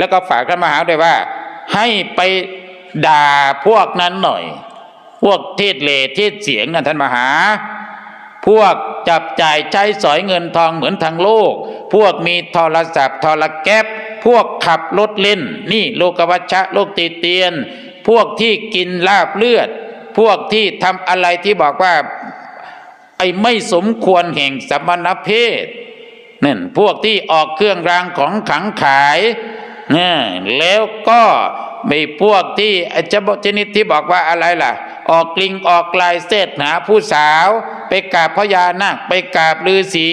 แล้วก็ฝากท่านมหาด้วยว่า ให้ไปด่าพวกนั้นหน่อย พวกเทศเลเทศเสียงนะท่านมหา พวกจับจ่ายใช้สอยเงินทองเหมือนทางโลก พวกมีโทรศัพท์โทรแก๊ปพวกขับรถเล่น นี่โลกวัชชะโลกติเตียน พวกที่กินลาบเลือด พวกที่ทำอะไรที่บอกว่าไอ้ไม่สมควรแห่งสมณเพศนั่นพวกที่ออกเครื่องรางของขลังขาย นี่แล้วก็ไม่พวกที่ไอ้เจ้าชนิดที่บอกว่าอะไรล่ะ ออกกลิงออกลายเสษหาผู้สาว ไปกราบพญานาคไปกราบฤาษี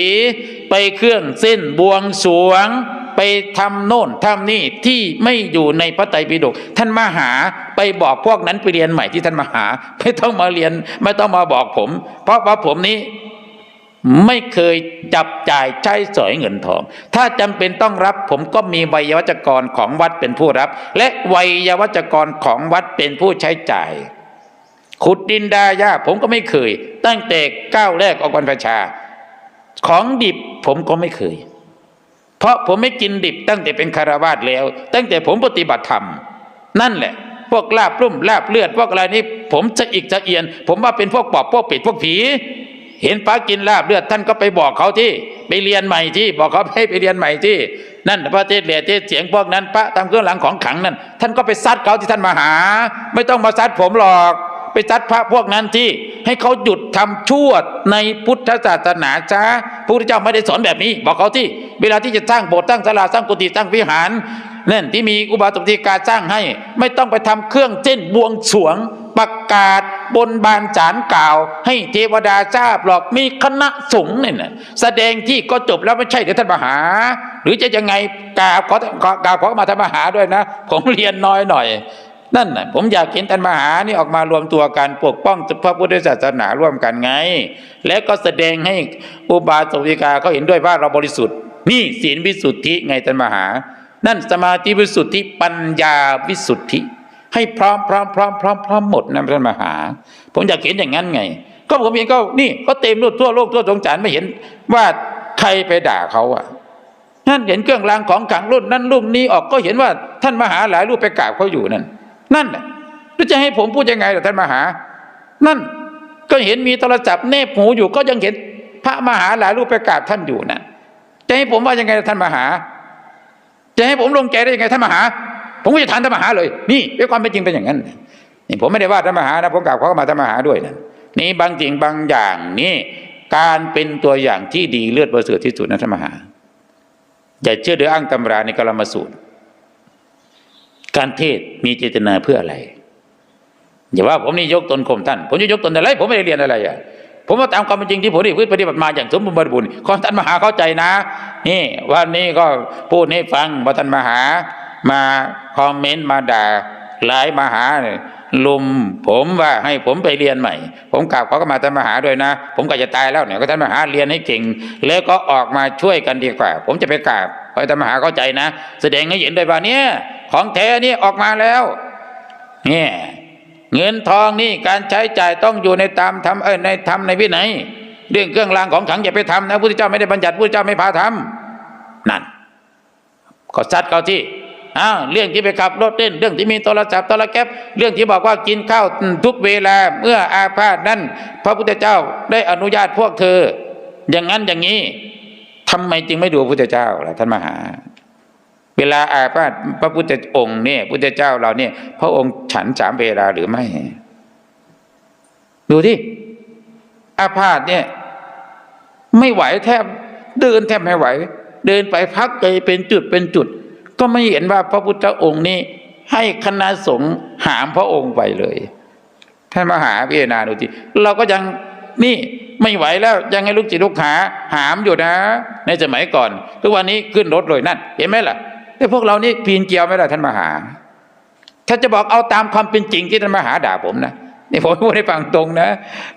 ไปเครื่องเส้นบวงสรวง ไปทำโน่นทำนี่ที่ไม่อยู่ในพระไตรปิฎกท่านมาหาไปบอกพวกนั้นไปเรียนใหม่ที่ท่านมาหา ไม่ต้องมาเรียนไม่ต้องมาบอกผม เพราะว่าผมนี้ ไม่เคยจับจ่ายใช้สอยเงินทอง ถ้าจำเป็นต้องรับผมก็มีวัยวัจกรของวัดเป็นผู้รับ และวัยวัจกรของวัดเป็นผู้ใช้จ่าย ขุดดินดาหญ้าผมก็ไม่เคย ตั้งแต่ก้าวแรกออกวันประชา ของดิบผมก็ไม่เคย เพราะผมไม่กินดิบตั้งแต่เป็นคารวาสแล้ว ตั้งแต่ผมปฏิบัติธรรม นั่นแหละ พวกลาบลุ่มลาบเลือดพวกอะไรนี่ผมจะอีกจะเอียน ผมว่าเป็นพวกปอบพวกปิดพวกผี เห็นพระกินลาบเลือดท่านก็ไปบอกเขาที่ไปเรียนใหม่ที่บอกเขาให้ไปเรียนใหม่ที่นั่นพระเทศเหลียเทศเสียงพวกนั้น พระทำเครื่องหลังของขังนั่นท่านก็ไปซัดเขาที่ท่านมาหา ไม่ต้องมาซัดผมหรอก ไปซัดพระพวกนั้นที่ให้เขาหยุดทำชั่วในพุทธศาสนาจ้าพระพุทธเจ้าไม่ได้สอนแบบนี้ บอกเขาที่ เวลาที่จะสร้างโบสถ์สร้างศาลาสร้างกุฏิสร้างวิหารนั่นที่มีอุบาสกธิการสร้างให้ ไม่ต้องไปทำเครื่องเส้นบวงสวง ประกาศบนบานจานกล่าว ให้เทวดาทราบหรอกมีคณะสงฆ์เนี่ยนะแสดงที่ก็จบแล้วไม่ใช่เดี๋ยวท่านมาหา หรือจะยังไงกราบขอกราบขอมาท่านมาหาด้วยนะ ผมเรียนน้อยหน่อยนั่นนะผมอยากเห็นท่านมหานี่ออกมารวมตัวกันปกป้องพระพุทธศาสนาร่วมกันไง และก็แสดงให้อุบาสกวิกาเขาเห็นด้วยว่าเราบริสุทธิ์ นี่ศีลวิสุทธิไงท่านมหา นั่นสมาธิวิสุทธิปัญญาวิสุทธิ ให้พร้อมพร้อมพร้อมพร้อมพร้อมหมดนะท่านมหา ผมอยากเห็นอย่างนั้นไง ก็ผมเห็นก็นี่ก็เต็มโลกทั่วโลกทั่วสงสารไม่เห็นว่าใครไปด่าเขาอะนั่นเห็นเครื่องรางของขลังรุ่นนั้นรุ่นนี้ออกก็เห็นว่าท่านมหาหลายรูปไปกราบเขาอยู่นั่น นั่นแหละแล้วจะให้ผมพูดยังไงล่ะท่านมหา นั่นก็เห็นมีโทรศัพท์เนบหูอยู่ก็ยังเห็นพระมหาหลายรูปไปกราบท่านอยู่นะจะให้ผมว่ายังไงล่ะท่านมหา จะให้ผมลงใจได้ยังไงท่านมหา ผมก็จะทานท่านมหาเลย นี่ด้วยความเป็นจริงเป็นอย่างนั้นนี่ผมไม่ได้ว่าท่านมหานะผมกราบเขาก็มาท่านมหาด้วยนะนี่บางจริงบางอย่างนี่การเป็นตัวอย่างที่ดีเลือดประเสริฐที่สุดนะท่านมหาอย่าเชื่อโดยอ้างตำราในกลมสูตร การเทศมีเจตนาเพื่ออะไรอย่าว่าผมนี่ยกตนข่มท่าน ผมจะยกตนอะไร ผมไม่ได้เรียนอะไรอะผมว่าตามความเป็นจริงที่ผมได้ปฏิบัติมาอย่างสมบูรณ์บริบูรณ์ขอท่านมหาเข้าใจนะ นี่ วันนี้ก็พูดให้ฟังว่าท่านมหา มาคอมเมนต์มาด่าหลายมาหาลุมผมว่าให้ผมไปเรียนใหม่ ผมกราบเขาก็มาท่านมหาด้วยนะ ผมก็จะตายแล้วเนี่ยก็ท่านมหาเรียนให้เก่ง แล้วก็ออกมาช่วยกันดีกว่า ผมจะไปกราบขอท่านมหาเข้าใจนะ แสดงให้เห็นด้วยว่าเนี่ยของแท้นี่ออกมาแล้วเนี่ยเงินทองนี่การใช้จ่ายต้องอยู่ในตามธรรมเออในธรรมในวินัยเรื่องเครื่องรางของขังอย่าไปทำนะพุทธเจ้าไม่ได้บัญญัติพุทธเจ้าไม่พาทำนั่นก็ซัดเขาที่ อ้าวเรื่องที่ไปขับรถเล่น เรื่องที่มีโทรศัพท์โทรแก๊ปเรื่องที่บอกว่ากินข้าวทุกเวลาเมื่ออาพาธนั้น พระพุทธเจ้าได้อนุญาตพวกเธอ อย่างนั้นอย่างนี้ทำไมจึงไม่ดูพระพุทธเจ้าล่ะท่านมหา เวลาอาพาธพระพุทธองค์เนี่ยพุทธเจ้าเราเนี่ย พระองค์ฉันสามเวลาหรือไม่ ดูที่อาพาธเนี่ย ไม่ไหวแทบเดินแทบไม่ไหว เดินไปพักเลยเป็นจุดเป็นจุด ก็ไม่เห็นว่าพระพุทธองค์นี้ให้คณะสงฆ์หามพระองค์ไปเลยท่านมหาพิจารณาดูทีเราก็ยังนี่ไม่ไหวแล้วยังให้ลูกจิตลูกหาหามอยู่นะ ในสมัยก่อน ทุกวันนี้ขึ้นรถเลยนั่นเห็นไหมล่ะแต่พวกเรานี่ปีนเกียวไหมล่ะท่านมหาถ้าจะบอกเอาตามความเป็นจริงที่ท่านมหาด่าผมนะนี่ผมพูดให้ฟังตรงนะ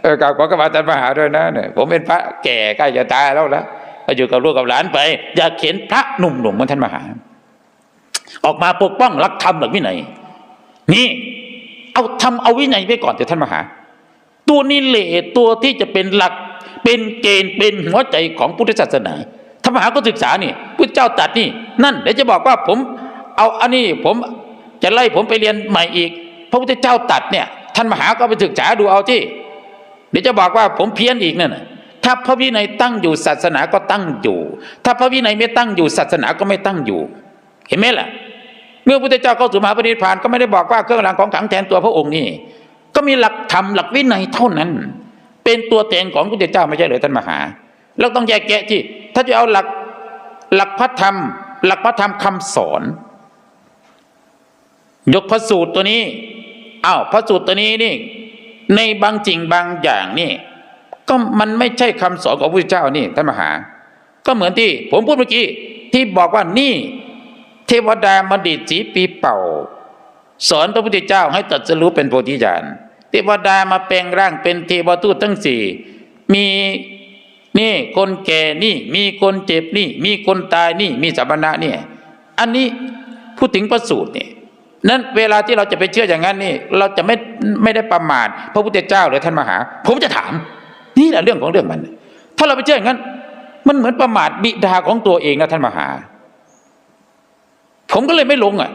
เออกล่าวขอกราบท่านมหาด้วยนะเนี่ยผมเป็นพระแก่ใกล้จะตายแล้วละก็อยู่กับลูกกับหลานไป อยากเห็นพระหนุ่มๆเหมือนท่านมหา ออกมาปกป้องรักธรรมหลักวินัยนี่ เอาทำเอาวินัยไว้ก่อนเถอะท่านมหา ตัวนี้เหละตัวที่จะเป็นหลักเป็นเกณฑ์เป็นหัวใจของพุทธศาสนาท่านมหาก็ศึกษานี่พุทธเจ้าตรัดนี่ นั่นเดี๋ยวจะบอกว่าผม เอาอันนี้ผมจะไล่ผมไปเรียนใหม่อีก พระพุทธเจ้าตัดเนี่ย ท่านมหาก็ไปศึกษาดูเอาที่ เดี๋ยวจะบอกว่าผมเพี้ยนอีกนั่นนะถ้าพระวินัยตั้งอยู่ศาสนาก็ตั้งอยู่ ถ้าพระวินัยไม่ตั้งอยู่ศาสนาก็ไม่ตั้งอยู่ เห็นไหมล่ะ เมื่อพระพุทธเจ้าเข้าสู่มหาปณิพานก็ไม่ได้บอกว่าเครื่องรางของขลังแทนตัวพระองค์นี่ ก็มีหลักธรรมหลักวินัยเท่านั้น เป็นตัวแทนของพระพุทธเจ้าไม่ใช่เหรือท่านมหาเราต้องแยกแยะที่ถ้าจะเอาหลักหลักพระธรรม หลักพระธรรมคำสอน ยกพระสูตรตัวนี้อ้าวพระสูตรตัวนี้นี่ ในบางจริงบางอย่างนี่ก็มันไม่ใช่คำสอนของพระพุทธเจ้านี่ท่านมหา ก็เหมือนที่ผมพูดเมื่อกี้ที่บอกว่านี่ เทวดามาดิดสีปีเป่า สอนพระพุทธเจ้าให้ตรัสรู้เป็นโพธิญาณเทวดามาแปลงร่างเป็นเทวทูตทั้งสี่มีนี่คนแก่นี่ มีคนเจ็บนี่ มีคนตายนี่ มีสัมปนะเนี่ยอันนี้พูดถึงประสูตรเนี่ยนั้นเวลาที่เราจะไปเชื่ออย่างนั้นนี่ เราจะไม่ไม่ได้ประมาทพระพุทธเจ้าหรือท่านมหา ผมจะถาม นี่แหละเรื่องของเรื่องมัน ถ้าเราไปเชื่ออย่างนั้น มันเหมือนประมาทบิดาของตัวเองนะท่านมหา ผมก็เลยไม่ลงอะ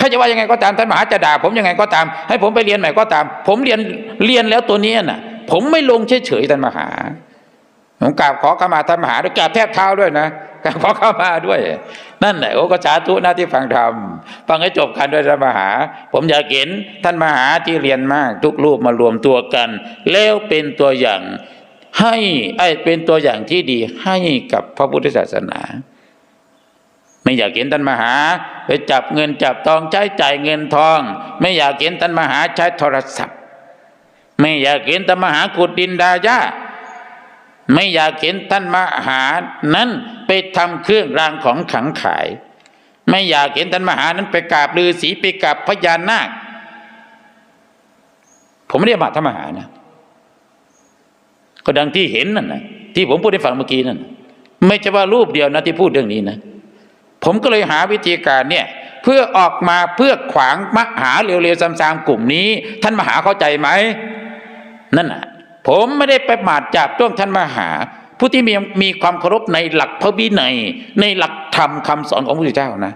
ถ้าจะว่ายังไงก็ตามท่านมหาจะด่าผมยังไงก็ตาม ให้ผมไปเรียนใหม่ก็ตาม ผมเรียนเรียนแล้วตัวนี้น่ะ ผมไม่ลงเฉยๆท่านมหาผมกราบขอขมาท่านมหาด้วยกราบแทบเท้าด้วยนะกราบขอขมาด้วย นั่นแหละโอ้ก็สาธุนะที่ฟังธรรมฟังให้จบกันด้วยท่านมหา ผมอยากเห็นท่านมหาที่เรียนมาก ทุกรูปมารวมตัวกัน แล้วเป็นตัวอย่างให้ไอ้เป็นตัวอย่างที่ดีให้กับพระพุทธศาสนา ไม่อยากเห็นท่านมหาไปจับเงินจับทองใช้จ่ายเงินทอง ไม่อยากเห็นท่านมหาใช้โทรศัพท์ ไม่อยากเห็นท่านมหาขุดดินดาหญ้าไม่อยากเห็นท่านมหานั้นไปทำเครื่องรางของขลังขาย ไม่อยากเห็นท่านมหานั้นไปกราบฤาษีไปกราบพญานาค ผมไม่ได้มาท่านมหานะ ก็ดังที่เห็นนั่นนะที่ผมพูดให้ฟังเมื่อกี้นั่นไม่ใช่ว่ารูปเดียวนะที่พูดเรื่องนี้นะ ผมก็เลยหาวิธีการเนี่ยเพื่อออกมาเพื่อขวางมหาเร็วๆซ้ำๆกลุ่มนี้ ท่านมหาเข้าใจไหมนั่นน่ะ ผมไม่ได้ไปหมาดจับจ้วงท่านมหา ผู้ที่มีมีความเคารพในหลักพระวินัยในหลักธรรมคำสอนของพระพุทธเจ้านะ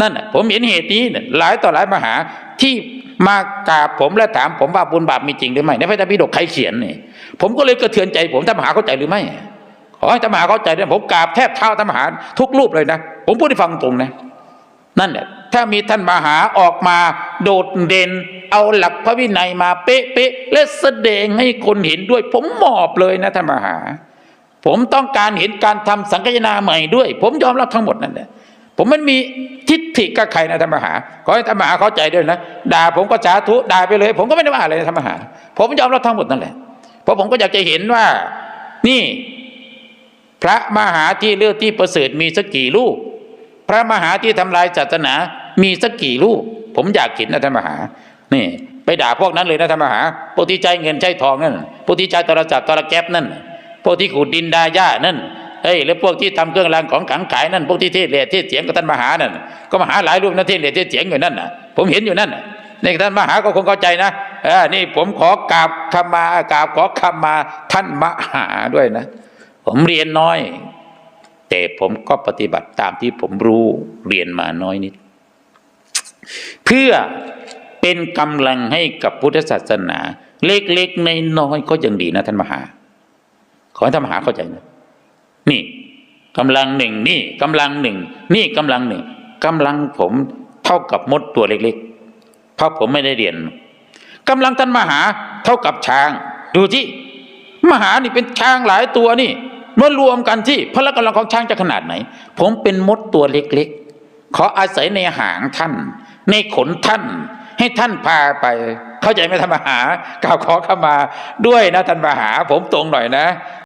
นั่นน่ะผมเห็นเหตุนี้หลายต่อหลายมหาที่มากราบผมและถามผมว่าบุญบาปมีจริงหรือไม่ในพระธรรมปิฎกใครเขียนนี่ผมก็เลยกระเทือนใจผมท่านมหาเข้าใจหรือไม่ ขอให้ท่านมหาเข้าใจด้วยผมกราบแทบเท้าท่านมหาทุกรูปเลยนะ ผมพูดให้ฟังตรงนะ นั่นแหละถ้ามีท่านมหาออกมาโดดเด่น เอาหลักพระวินัยมาเป๊ะๆและแสดงให้คนเห็นด้วย ผมมอบเลยนะท่านมหา ผมต้องการเห็นการทำสังคายนาใหม่ด้วย ผมยอมรับทั้งหมดนั่นแหละผมไม่มีทิฏฐิกับใครนะท่านมหา ขอให้ท่านมหาเข้าใจด้วยนะ ด่าผมก็สาธุด่าไปเลย ผมก็ไม่ได้ว่าอะไรนะท่านมหา ผมยอมรับทั้งหมดนั่นแหละ เพราะผมก็อยากจะเห็นว่า นี่ พระมหาที่เลือกที่ประเสริฐมีสักกี่รูปพระมหาที่ทำลายศาสนา มีสักกี่รูปผมอยากเห็นนะท่านมหา นี่ ไปด่าพวกนั้นเลยนะท่านมหาพวกที่ใจเงินใจทองนั่นพวกที่ใจโทรศัพท์โทรแก๊ปนั่นพวกที่ขูดดินดาหญ้านั่นเอ้ยแล้วพวกที่ทำเครื่องรางของขลังขายนั่นพวกที่เทศเลเทศเสียงกับท่านมหานั่นก็มหาหลายรูปนะเทศเลเทศเสียงอยู่นั่นน่ะ ผมเห็นอยู่นั่นนี่ท่านมหาก็คงเข้าใจนะเออนี่ผมขอกราบคำมากราบขอคำมาท่านมหาด้วยนะ ผมเรียนน้อย แต่ผมก็ปฏิบัติตามที่ผมรู้เรียนมาน้อยนิด เพื่อเป็นกำลังให้กับพุทธศาสนา เล็กๆในน้อยก็ยังดีนะท่านมหา ขอให้ท่านมหาเข้าใจนะนี่กำลังหนึ่งนี่กำลังหนึ่งนี่กำลังหนึ่งกำลังผมเท่ากับมดตัวเล็กๆ เพราะผมไม่ได้เรียนกำลังท่านมหาเท่ากับช้าง ดูที่มหานี่เป็นช้างหลายตัวนี่ มื่อรวมกันที่พละกำลังของช้างจะขนาดไหน ผมเป็นมดตัวเล็กๆ ขออาศัยในหางท่าน ในขนท่าน ให้ท่านพาไป เข้าใจไหมท่านมหากล่าวขอเข้ามาด้วยนะท่านมหา ผมตรงหน่อยนะ